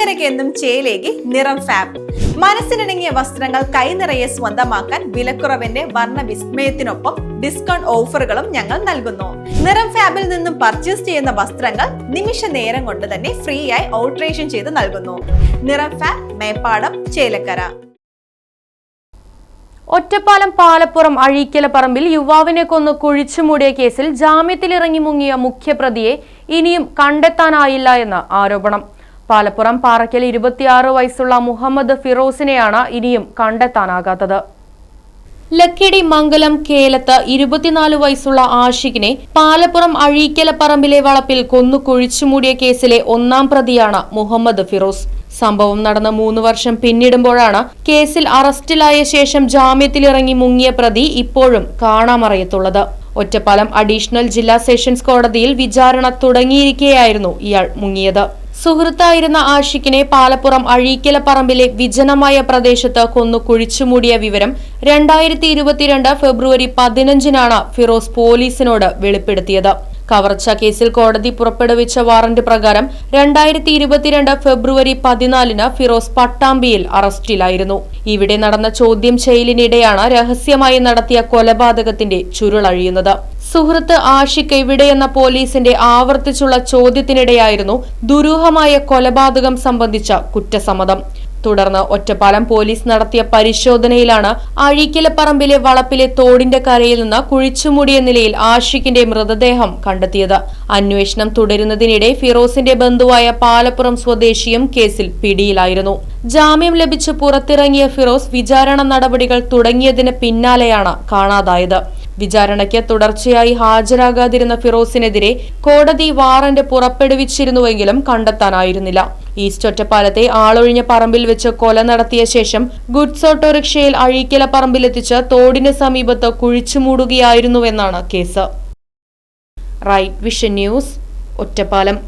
ചേലക്കരയ്ക്ക് എന്നും ചേലേക്ക് നിറം ഫാബ് മനസ്സിനിണങ്ങിയ വസ്ത്രങ്ങൾ കൈനിറയെ സ്വന്തമാക്കാൻ വിലക്കുറവിന്റെ വർണ വിസ്മയത്തിനൊപ്പം ഡിസ്കൗണ്ട് ഓഫറുകളും ഞങ്ങൾ നൽകുന്നു. നിറം ഫാബിൽ നിന്നും പർച്ചേസ് ചെയ്യുന്ന വസ്ത്രങ്ങൾ നിമിഷ നേരം കൊണ്ട് തന്നെ ഫ്രീ ആയി ഓൾട്രേഷൻ ചെയ്ത് നൽകുന്നു. നിറം ഫാബ് മേപ്പാടം ചേലക്കര. ഒറ്റപ്പാലം പാലപ്പുറം അഴീക്കല പറമ്പിൽ യുവാവിനെ കൊന്ന് കുഴിച്ചുമൂടിയ കേസിൽ ജാമ്യത്തിലിറങ്ങി മുങ്ങിയ മുഖ്യപ്രതിയെ ഇനിയും കണ്ടെത്താനായില്ല എന്ന് ആരോപണം. പാലപ്പുറം പാറയ്ക്കൽ ഇരുപത്തിയാറ് വയസ്സുള്ള മുഹമ്മദ് ഫിറോസിനെയാണ് ഇനിയും കണ്ടെത്താനാകാത്തത്. ലക്കിടി മംഗലം കേലത്ത് ഇരുപത്തിനാല് വയസ്സുള്ള ആഷിഖിനെ പാലപ്പുറം അഴീക്കല പറമ്പിലെ വളപ്പിൽ കൊന്നു കുഴിച്ചുമൂടിയ കേസിലെ ഒന്നാം പ്രതിയാണ് മുഹമ്മദ് ഫിറോസ്. സംഭവം നടന്ന മൂന്ന് വർഷം പിന്നിടുമ്പോഴാണ് കേസിൽ അറസ്റ്റിലായ ശേഷം ജാമ്യത്തിലിറങ്ങി മുങ്ങിയ പ്രതി ഇപ്പോഴും കാണാമറയത്തുള്ളത്. ഒറ്റപ്പാലം അഡീഷണൽ ജില്ലാ സെഷൻസ് കോടതിയിൽ വിചാരണ തുടങ്ങിയിരിക്കെയായിരുന്നു ഇയാൾ മുങ്ങിയത്. സുഹൃത്തായിരുന്ന ആഷിഖിനെ പാലപ്പുറം അഴീക്കല പറമ്പിലെ വിജനമായ പ്രദേശത്ത് കൊന്നു കുഴിച്ചുമൂടിയ വിവരം രണ്ടായിരത്തി ഇരുപത്തിരണ്ട് ഫെബ്രുവരി പതിനഞ്ചിനാണ് ഫിറോസ് പോലീസിനോട് വെളിപ്പെടുത്തിയത്. കവർച്ച കേസിൽ കോടതി പുറപ്പെടുവിച്ച വാറന്റ് പ്രകാരം രണ്ടായിരത്തി ഇരുപത്തിരണ്ട് ഫെബ്രുവരി പതിനാലിന് ഫിറോസ് പട്ടാമ്പിയിൽ അറസ്റ്റിലായിരുന്നു. ഇവിടെ നടന്ന ചോദ്യം ചെയ്യലിനിടെയാണ് രഹസ്യമായി നടത്തിയ കൊലപാതകത്തിന്റെ ചുരുളഴിയുന്നത്. സുഹൃത്ത് ആഷിഖ് എവിടെയെന്ന പോലീസിന്റെ ആവർത്തിച്ചുള്ള ചോദ്യത്തിനിടെയായിരുന്നു ദുരൂഹമായ കൊലപാതകം സംബന്ധിച്ച കുറ്റസമ്മതം. തുടർന്ന് ഒറ്റപ്പാലം പോലീസ് നടത്തിയ പരിശോധനയിലാണ് അഴീക്കലപ്പറമ്പിലെ വളപ്പിലെ തോടിന്റെ കരയിൽ നിന്ന് കുഴിച്ചുമൂടിയ നിലയിൽ ആഷിഖിന്റെ മൃതദേഹം കണ്ടെത്തിയത്. അന്വേഷണം തുടരുന്നതിനിടെ ഫിറോസിന്റെ ബന്ധുവായ പാലപ്പുറം സ്വദേശിയും കേസിൽ പിടിയിലായിരുന്നു. ജാമ്യം ലഭിച്ച് പുറത്തിറങ്ങിയ ഫിറോസ് വിചാരണ നടപടികൾ തുടങ്ങിയതിന് പിന്നാലെയാണ് കാണാതായത്. വിചാരണയ്ക്ക് തുടർച്ചയായി ഹാജരാകാതിരുന്ന ഫിറോസിനെതിരെ കോടതി വാറന്റ് പുറപ്പെടുവിച്ചിരുന്നുവെങ്കിലും കണ്ടെത്താനായിരുന്നില്ല. ഈസ്റ്റ് ഒറ്റപ്പാലത്തെ ആളൊഴിഞ്ഞ പറമ്പിൽ വെച്ച് കൊല നടത്തിയ ശേഷം ഗുഡ്സ് ഓട്ടോറിക്ഷയിൽ അഴീക്കല പറമ്പിലെത്തിച്ച് തോടിന് സമീപത്ത് കുഴിച്ചുമൂടുകയായിരുന്നുവെന്നാണ് case. Right Vision News Ottapalam.